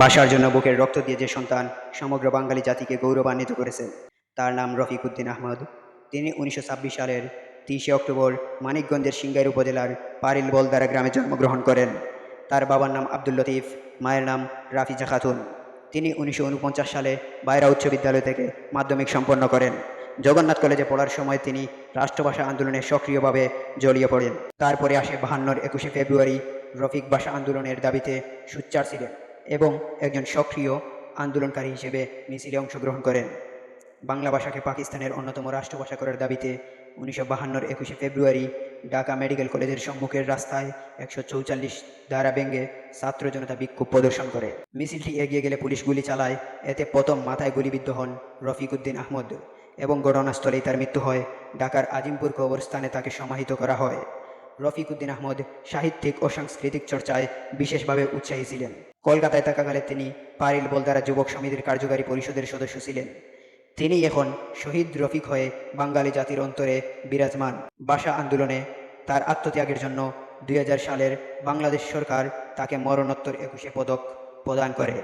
বাসার জন্য বুকের রক্ত দিয়ে যে সন্তান সমগ্র বাঙালি জাতিকে গৌরবান্বিত করেছেন তার নাম রফিক উদ্দিন আহমদ। তিনি উনিশশো ছাব্বিশ সালের তিরিশে অক্টোবর মানিকগঞ্জের সিঙ্গাইর উপজেলার পারিল বলদারা গ্রামে জন্মগ্রহণ করেন। তার বাবার নাম আব্দুল লতিফ, মায়ের নাম রাফিজা খাতুন। তিনি উনিশশো উনপঞ্চাশ সালে বাইরা উচ্চ বিদ্যালয় থেকে মাধ্যমিক সম্পন্ন করেন। জগন্নাথ কলেজে পড়ার সময় তিনি রাষ্ট্রভাষা আন্দোলনে সক্রিয়ভাবে জড়িয়ে পড়েন। তারপরে আসে বাহান্নর একুশে ফেব্রুয়ারি রফিক ভাষা আন্দোলনের দাবিতে সুচ্চার ছিলেন এবং একজন সক্রিয় আন্দোলনকারী হিসেবে মিছিলে অংশগ্রহণ করেন। বাংলা ভাষাকে পাকিস্তানের অন্যতম রাষ্ট্রভাষা করার দাবিতে উনিশশো বাহান্নর একুশে ফেব্রুয়ারি ঢাকা মেডিকেল কলেজের সম্মুখের রাস্তায় একশো চৌচল্লিশ ধারা ভেঙে ছাত্র জনতা বিক্ষোভ প্রদর্শন করে। মিছিলটি এগিয়ে গেলে পুলিশ গুলি চালায়, এতে প্রথম মাথায় গুলিবিদ্ধ হন রফিক উদ্দিন আহমদ এবং ঘটনাস্থলেই তার মৃত্যু হয়। ঢাকার আজিমপুর কবরস্থানে তাকে সমাহিত করা হয়। রফিক উদ্দিন আহমদ সাহিত্যিক ও সাংস্কৃতিক চর্চায় বিশেষভাবে উৎসাহী ছিলেন। কলকাতায় থাকাকালে তিনি পারিল বলদারা যুবক সমিতির কার্যকারী পরিষদের সদস্য ছিলেন। তিনি এখন শহীদ রফিক হয়ে বাঙালি জাতির অন্তরে বিরাজমান। ভাষা আন্দোলনে তার আত্মত্যাগের জন্য দুই হাজার সালের বাংলাদেশ সরকার তাকে মরণোত্তর একুশে পদক প্রদান করে।